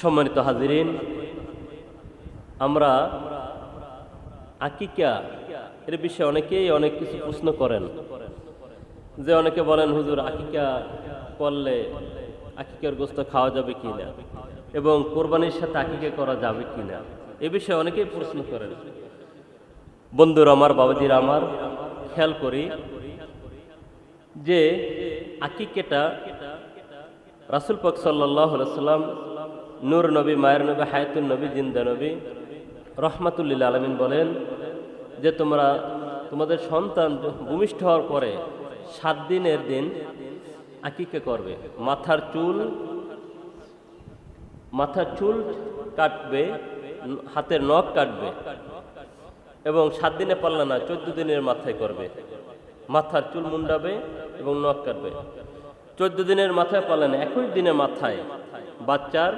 সম্মানিত হাজিরিন, আমরা আকিকা এর বিষয়ে অনেকেই অনেক কিছু প্রশ্ন করেন। যে অনেকে বলেন, হুজুর, আকিকা করলে আকিকার গোস্ত খাওয়া যাবে কি না এবং কোরবানির সাথে আকিকা করা যাবে কি না এ বিষয়ে অনেকেই প্রশ্ন করেন। বন্ধুর আমার, বাবাজির আমার, খেয়াল করি যে আকিকেটা রাসুল পাক সাল্লাহ সাল্লাম নূর নবী, মায়ের নবী হায়াতুল নবী, জিন্দা নবী। রহমাতুল্লিল আলমিন বলেন যে তোমরা, তোমাদের সন্তান ভূমিষ্ঠ হওয়ার পরে সাত দিনের দিন আকিকে করবে। মাথার চুল মাথার চুল কাটবে, হাতের নখ কাটবে এবং সাত দিনে পারলে না, চোদ্দ দিনের মাথায় করবে। মাথার চুল মুন্ডাবে এবং নখ কাটবে। চোদ্দ দিনের মাথায় পারলে না, একই দিনের মাথায় বাচ্চার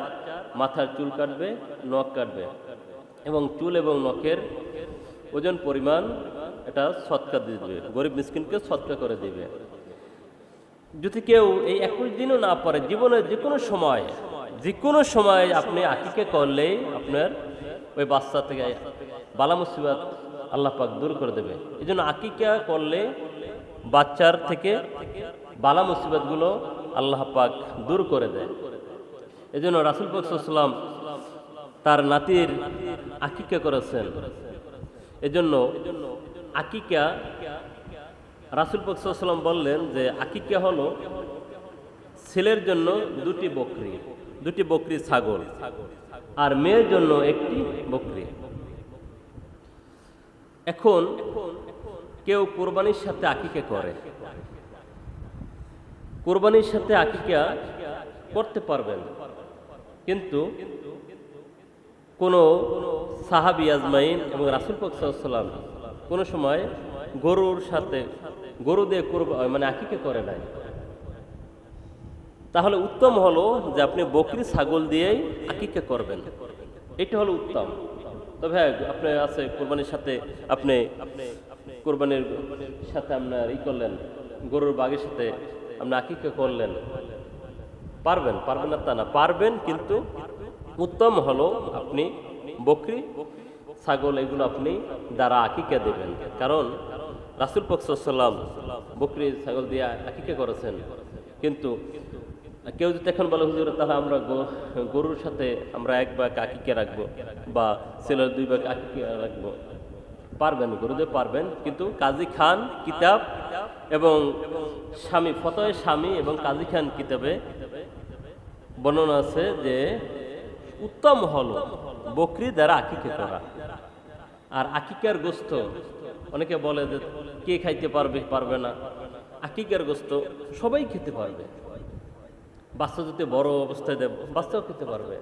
মাথার চুল কাটবে, নখ কাটবে। এবং চুল এবং নখের ওজন পরিমাণ এটা সৎকা দিয়ে দেবে। গরিব মিসকিনকে সৎকা করে দিবে। যদি কেউ এই একুশ দিনও না পারে, জীবনের যে কোনো সময় যে কোনো সময় আপনি আকিকে করলেই আপনার ওই বাচ্চা থেকে বালা মুসিবাত আল্লাহ পাক দূর করে দেবে। এই জন্য আকিকা করলে বাচ্চার থেকে বালা মুসিবাতগুলো আল্লাহ পাক দূর করে দেয়। এই জন্য রাসুল পাকসাল্লাম তার নাতির আকিকা করেছেন। এজন্য আকিকা, রাসুল পাকসাল্লাম বললেন যে আকিকা হলো ছেলের জন্য দুটি বকরি দুটি বকরি ছাগল, আর মেয়ের জন্য একটি বকরি। এখন কেউ কোরবানির সাথে আকিকা করে। কোরবানির সাথে আকিকা করতে পারবেন। কিন্তু কোনো সাহাবি আজমাইন এবং রাসুল পাকসাল্লাম কোনো সময় গরুর সাথে, গরু দিয়ে কোরবা মানে আকিকে করে নাই। তাহলে উত্তম হলো যে আপনি বকরি, ছাগল দিয়েই আকিকে করবেন। এটা হলো উত্তম। তবে হ্যাঁ আপনি আছে কোরবানির সাথে, আপনি কোরবানির সাথে আপনার ই করলেন, গরুর বাগের সাথে আপনি আকিকে করলেন। পারবেন পারবেন না তা না। পারবেন কিন্তু উত্তম হলো আপনি বকরি, ছাগল এগুলো আপনি দ্বারা আকিকা দেবেন। কারণ রাসুল পকসাল্লাম বকরি, ছাগল দিয়ে আকিকা করেছেন। কিন্তু কেউ যদি এখন বলে, হুজুর, তাহলে আমরা গরুর সাথে আমরা এক ভাগ আকিকে রাখব বা ছেলের দুই ভাগ আকিকে রাখব। পারবেন গুরুদেব পারবেন, কিন্তু কাজী খান কিতাব এবং স্বামী, ফতয় স্বামী এবং কাজী খান কিতাবে বর্ণনা আছে যে উত্তম হল বকরি দ্বারা আকিকে করা আর আকিকার গোস্ত, অনেকে বলে যে কে খাইতে পারবে পারবে না। আকিকার গোস্ত সবাই খেতে পারবে। বাচ্চা যদি বড় অবস্থায় দেব বাচ্চাও খেতে পারবে।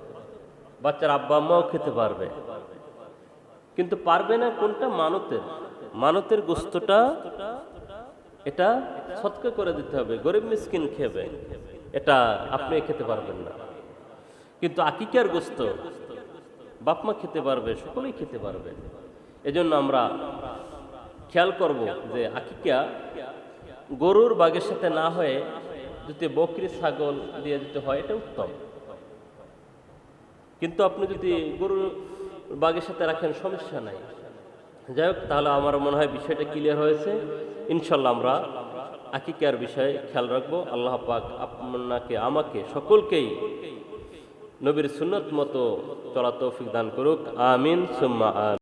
বাচ্চার আব্বা আম্মাও খেতে পারবে। কিন্তু পারবে না কোনটা? মানতের। মানতের গোস্তটা, এটা সৎকা করে দিতে হবে। গরিব মিসকিন খেবে এটা আপনি খেতে পারবেন না। কিন্তু আকিকার গোস্ত বাপমা খেতে পারবে, সকলেই খেতে পারবে। এজন্য আমরা খেয়াল করব যে আকিকা গরুর বাগের সাথে না হয়ে যদি বকরি, ছাগল দিয়ে দিতে হয়, এটা উত্তম। কিন্তু আপনি যদি গরুর বাগের সাথে রাখেন, সমস্যা নাই। যাই হোক, তাহলে আমার মনে হয় বিষয়টা ক্লিয়ার হয়েছে। ইনশাল্লাহ আমরা আকিকার বিষয়ে খেয়াল রাখব। আল্লাহ পাক আপনাকে, আমাকে সকলকেই নবীর সুন্নত মতো চলা তৌফিক দান করুক। আমিন, সুম্মা আমিন।